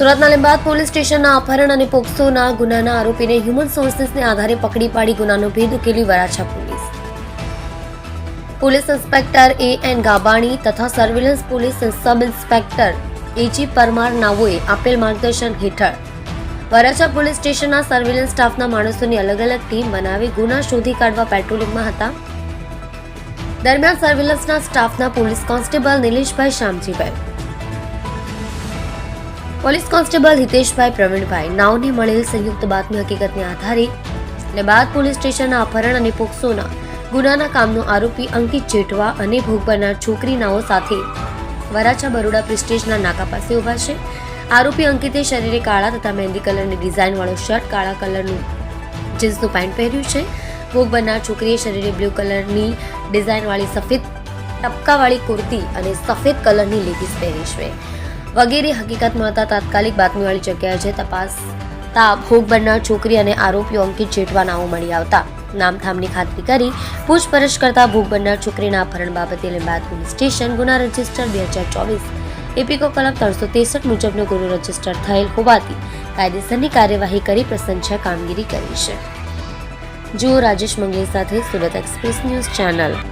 સુરતના લીંબાદ પોલીસ સ્ટેશનના અપહરણ અને પોક્સોના ગુનાના આરોપીને હ્યુમન સોર્સિસને આધારે પકડી પાડી ગુનાનો ભેદ ઉકેલી Varachha police. Police inspector A N Gabani તથા surveillance police sub inspector AG Parmar નાઓએ આપેલ માર્ગદર્શન હેઠળ વરાછા પોલીસ સ્ટેશનના સર્વેલન્સ સ્ટાફના માણસોની અલગ અલગ ટીમ બનાવી ગુના શોધી કાઢવા પેટ્રોલિંગમાં હતા. દરમિયાન સર્વેલન્સના સ્ટાફના police constable Nileshbhai Shyamjibhai police constable Hiteshbhai Pravinbhai નાવને મળેલ સંયુક્ત બાતમી હકીકતને આધારે લેબાદ પોલીસ સ્ટેશનના અપહરણ અને પોક્સોના ગુનાના કામનો આરોપી અંકિત જેઠવા અને ભોગ છોકરી નાઓ સાથે વરાછા બરોડા પ્રિસ્ટેજના નાકા પાસે ઊભા છે. આરોપી અંકિતે શરીરે કાળા તથા મહેંદી કલરની ડિઝાઇનવાળો શર્ટ, કાળા કલરનું જીન્સનું પેન્ટ પહેર્યું છે. ભોગ બનનાર છોકરીએ શરીરે બ્લુ કલરની ડિઝાઇનવાળી સફેદ ટપકાવાળી કુર્તી અને સફેદ કલરની લેગીસ પહેરી છે. વગેરે હકીકત મળતા તાત્કાલિક બાતમીવાળી જગ્યાએ જે તપાસતા ભોગ બનનાર છોકરી અને આરોપીઓ અંકિત જેઠવા નામો મળી આવતા. નામથામની ખાતરી કરી પૂછપરછ કરતા ભોગ બનનાર છોકરીના અપહરણ બાબતે લીંબાદ પોલીસ સ્ટેશન ગુના રજિસ્ટર બે હજાર ચોવીસ, એપીકો કલમ ત્રણસો ત્રેસઠ મુજબનો ગુનો રજિસ્ટર થયેલ હોવાથી કાયદેસરની કાર્યવાહી કરી પ્રશંસા કામગીરી કરી છે. જુઓ રાજેશ મંગલે સાથે સુરત એક્સપ્રેસ ન્યૂઝ ચેનલ.